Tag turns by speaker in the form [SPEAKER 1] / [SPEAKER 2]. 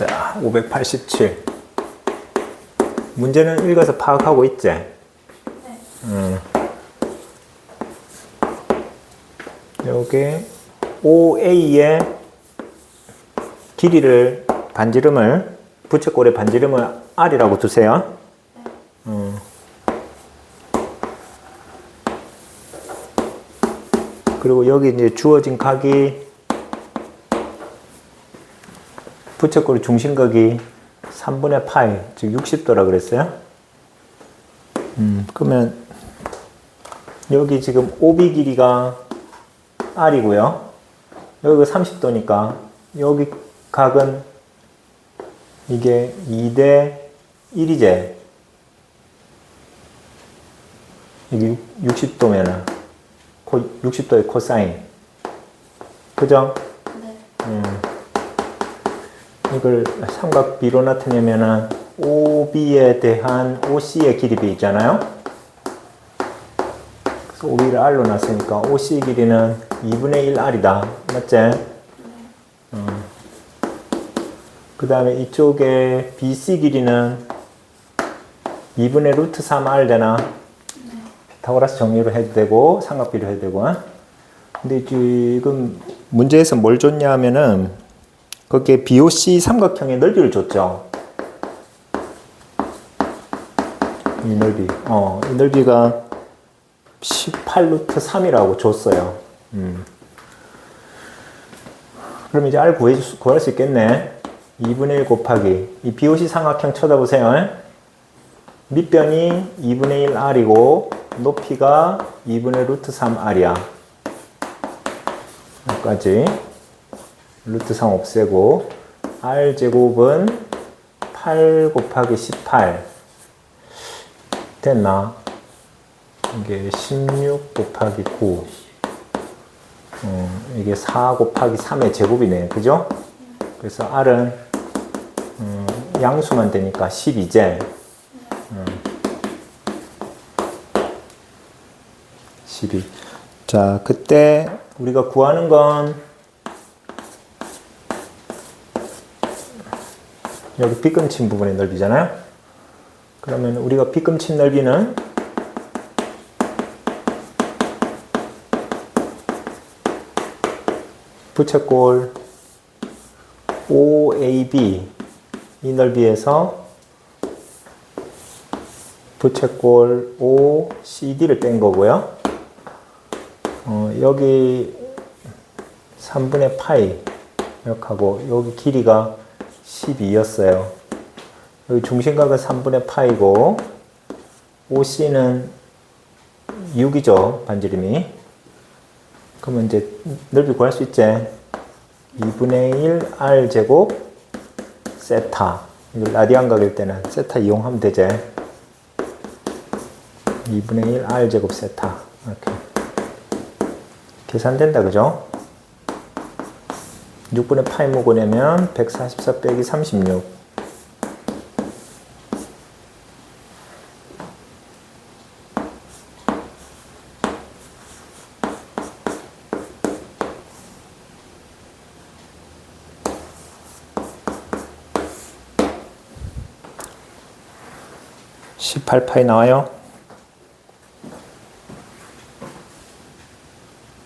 [SPEAKER 1] 자, 587. 문제는 읽어서 파악하고 있지?
[SPEAKER 2] 네.
[SPEAKER 1] 음. 요게 OA의 길이를 반지름을 부채꼴의 반지름을 R이라고 두세요. 음. 그리고 여기 이제 주어진 각이 부채꼴의 중심각이 3분의 파이, 즉 60도라 그랬어요. 음, 그러면 여기 지금 OB 길이가 R이고요. 여기가 30도니까 여기 각은 이게 2대 1이제 여기 60도면은 60도의 코사인 그죠?
[SPEAKER 2] 네.
[SPEAKER 1] 음. 이걸 삼각비로 나타내면은 OB에 대한 OC의 길이비 있잖아요. 그래서 OB를 R로 놨으니까 OC 길이는 2분의 1 R이다. 맞지? 음. 그 다음에 이쪽에 BC 길이는 2분의 루트 3 R 되나? 피타고라스 정리로 해도 되고 삼각비로 해도 되고. 어? 근데 지금 문제에서 뭘 줬냐 하면은 거기에 BOC 삼각형의 넓이를 줬죠. 이 넓이. 어, 이 넓이가 18루트 3이라고 줬어요. 음. 그럼 이제 R 구해, 구할 수 있겠네. 2분의 1 곱하기. 이 BOC 삼각형 쳐다보세요. 밑변이 2분의 1 R이고, 높이가 2분의 루트 3 R이야. 여기까지. 루트 3 없애고 r 제곱은 8 곱하기 18 됐나? 이게 16 곱하기 9 어, 이게 4 곱하기 3의 제곱이네 그죠? 그래서 r은 음, 양수만 되니까 12제 음. 12. 자 그때 우리가 구하는 건 여기 빗금친 부분의 넓이잖아요. 그러면 우리가 빗금친 넓이는 부채꼴 OAB 이 넓이에서 부채꼴 OCD를 뺀 거고요. 어, 여기 3분의 파이 이렇게 하고 여기 길이가 12였어요. 여기 중심각은 3분의 파이고 OC는 6이죠. 반지름이. 그러면 이제 넓이 구할 수 있지. 2분의 1 R 제곱 세타. 라디안 각일 때는 세타 이용하면 되지. 2분의 1 R 제곱 세타. 이렇게. 계산된다. 그죠? 6분의 파이 먹으려면 144 빼기 36 18파이 나와요?